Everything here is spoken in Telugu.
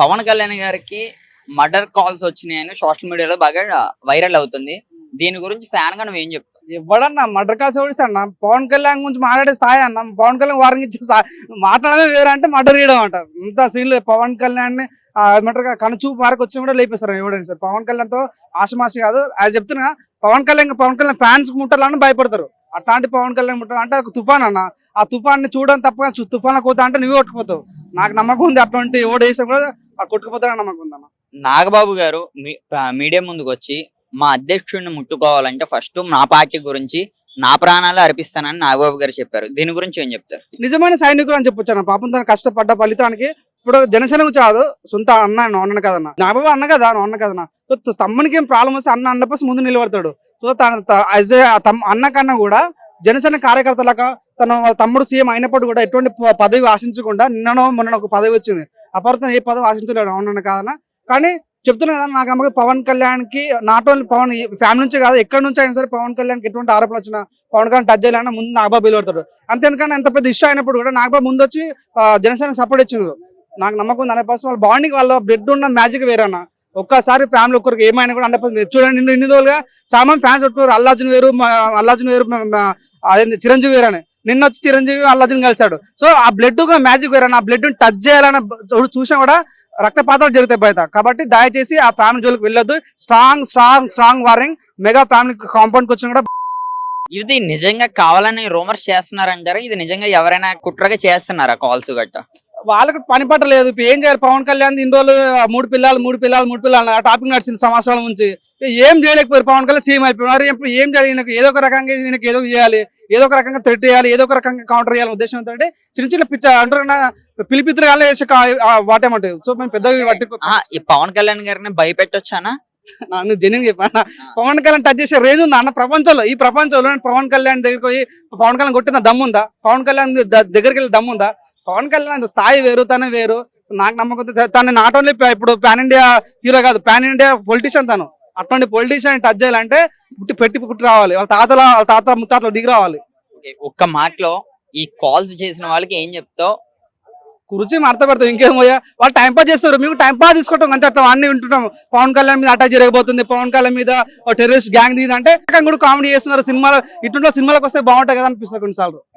పవన్ కళ్యాణ్ గారికి మర్డర్ కాల్స్ వచ్చినాయని సోషల్ మీడియాలో బాగా వైరల్ అవుతుంది. దీని గురించి ఫ్యాన్గా నువ్వేం చెప్తావు? ఎవడన్నా మర్డర్ కాల్స్ ఎవడిస్తాడు? అన్న పవన్ కళ్యాణ్ గురించి మాట్లాడే స్థాయి అన్న. పవన్ కళ్యాణ్ వారికి ఇచ్చే మాట్లాడమే వేరే అంటే మర్డర్ చేయడం అంట. ఇంత సీన్లు పవన్ కళ్యాణ్ని ఏమంటారు కనుచూపు మార్క్ వచ్చి కూడా లేపేస్తారు ఎవడైనా సార్. పవన్ కళ్యాణ్తో ఆశమాసి కాదు. అది చెప్తున్నా పవన్ కళ్యాణ్ పవన్ కళ్యాణ్ ఫ్యాన్స్ ముట్టాలని భయపడతారు. అట్లాంటి పవన్ కళ్యాణ్ ముట్టాలి అంటే ఒక తుఫాన్ అన్న. ఆ తుఫాన్ని చూడడం తప్ప తుఫాన్ కోతా అంటే నువ్వే కొట్టుకుపోతావు. నాకు నమ్మకం ఉంది అటువంటి ఎవడు వేసినా కూడా ఆ కొట్టుకుపోతాడని నమ్మకం ఉంది అన్న నాగబాబు గారు మీడియా ముందుకు వచ్చి మా అధ్యక్షుడిని ముట్టుకోవాలంటే ఫస్ట్ నా పార్టీ గురించి నా ప్రాణాలు అర్పిస్తానని నాగబాబు గారు చెప్పారు. దీని గురించి ఏం చెప్తారు? నిజమైన సైనికుడు అని చెప్పొచ్చు పాపం తను కష్టపడ్డ ఫలితానికి ఇప్పుడు జనసేన కాదు సొంత అన్న నువ్వు అన్న కదన్న. నాబాబు అన్న కదా నాన్న అన్న కదన్న. సో తమ్మునికి ఏం ప్రాబ్లం వస్తే అన్న అన్నపస్ ముందు నిలబడతాడు. సో తన త- as తమ్- అన్న కన్నా కూడా జనసేన కార్యకర్తలకు తన తమ్ముడు సీఎం అయినప్పుడు కూడా ఎటువంటి పదవి ఆశించకుండా నిన్ననో మొన్న ఒక పదవి వచ్చింది. అపరితం ఏ పదవి ఆశించలేడు అవునన్న కాదన్న. కానీ చెప్తున్నా కదా నాకు నమ్మకం పవన్ కళ్యాణ్కి నాట్ ఓన్లీ పవన్ ఫ్యామిలీ నుంచి కాదు ఎక్కడి నుంచి అయినా సరే పవన్ కళ్యాణ్కి ఎటువంటి ఆరోపణ వచ్చినా పవన్ కళ్యాణ్ టచ్ చేయాలన్నా ముందు నాగబాబు నిలబడతాడు. అంతేందుకన్నా ఎంత పెద్ద ఇష్యూ అయినప్పుడు కూడా నాగబాబు ముందు వచ్చి జనసేన సపోర్ట్ ఇచ్చింది నాకు నమ్మకం ఉంది. హండ్రెడ్ పర్సెంట్ వాళ్ళ బాండింగ్ వాళ్ళ బ్లడ్ ఉన్న మ్యాజిక్ వేరన్న ఒక్కసారి ఫ్యామిలీ ఒక్కరికి ఏమైనా కూడా హండ్రెడ్ పర్సెంట్ చూడండి నిన్ను ఇన్ని రోజులుగా చాలా మంది ఫ్యాన్స్ ఉంటున్నారు అల్లాజున్ వేరు అల్లాజున్ వేరు అదే చిరంజీవి వేరు అని. నిన్న వచ్చి చిరంజీవి అల్లాజున్ కలిశాడు. సో ఆ బ్లడ్ మ్యాజిక్ వేరన్న ఆ బ్లడ్ టచ్ చేయాలని చూసినా కూడా రక్తపాతాలు జరుగుతాయి బయట. కాబట్టి దయచేసి ఆ ఫ్యామిలీ జోలికి వెళ్ళొద్దు. Strong strong strong warning mega family కాంపౌండ్కి వచ్చిన కూడా ఇది నిజంగా కావాలని రూమర్స్ చేస్తున్నారంటారు? ఇది నిజంగా ఎవరైనా కుట్రగా చేస్తున్నారా కాల్స్ గట్టా? వాళ్ళకి పని పట్ట లేదు. ఇప్పుడు ఏం చేయాలి? పవన్ కళ్యాణ్ ఇన్ని రోజులు మూడు పిల్లలు మూడు పిల్లలు మూడు పిల్లలు ఆ టాపిక్ నడిచింది సంవత్సరాల నుంచి. ఏం చేయలేకపోయారు? పవన్ కళ్యాణ్ సీఎం అయిపోయినారు. ఇప్పుడు ఏం చేయాలి? ఈయనకు ఏదో ఒక రకంగా ఈయనకి ఏదో చేయాలి. ఏదో ఒక రకంగా థ్రెట్ చేయాలి. ఏదో ఒక రకంగా కౌంటర్ చేయాలి. ఉద్దేశం ఏంటంటే చిన్న చిన్న పిచ్చ అంటారు కదా, పిలిపిత్ర కానీ వేసి వాటేమంటాయి సో మేము పెద్దగా ఈ పవన్ కళ్యాణ్ గారిని భయపెట్టొచ్చానా? నువ్వు జెన్యున్ చెప్పాను? పవన్ కళ్యాణ్ టచ్ చేసే రేంజ్ ఉందా? అన్న ప్రపంచంలో ఈ ప్రపంచంలో పవన్ కళ్యాణ్ దగ్గరికి పోయి పవన్ కళ్యాణ్ కొట్టిన దమ్ముందా? పవన్ కళ్యాణ్ దగ్గరికి వెళ్ళి దమ్ముందా? పవన్ కళ్యాణ్ స్థాయి వేరు తనే వేరు. నాకు నమ్మకం. తను నాట్ ఓన్లీ ఇప్పుడు పాన్ ఇండియా హీరో కాదు పాన్ ఇండియా పొలిటీషియన్ తను. అటువంటి పొలిటీషియన్ టచ్ చేయాలంటే పుట్టి పెట్టి పుట్టి రావాలి. వాళ్ళ తాతల వాళ్ళ తాత ముత్తాతలు దిగి రావాలి. ఒక్క మాటలో ఈ కాల్స్ చేసిన వాళ్ళకి ఏం చెప్తావు? కుర్చీ మడత పెడతాం ఇంకేం పోయా? వాళ్ళు టైం పాస్ చేస్తారు. మేము టైం పాస్ తీసుకుంటాం అంతే అర్థం. అన్ని వింటుంటాం. పవన్ కళ్యాణ్ మీద అటాక్ జరగబోతుంది పవన్ కళ్యాణ్ మీద టెర్రరిస్ట్ గ్యాంగ్ దిగింది అంటే కూడా కామెడీ చేస్తున్నారు సినిమాలో ఇటువంటి సినిమాలకు వస్తే బాగుంటాయి కదా అనిపిస్తుంది కొన్నిసార్లు.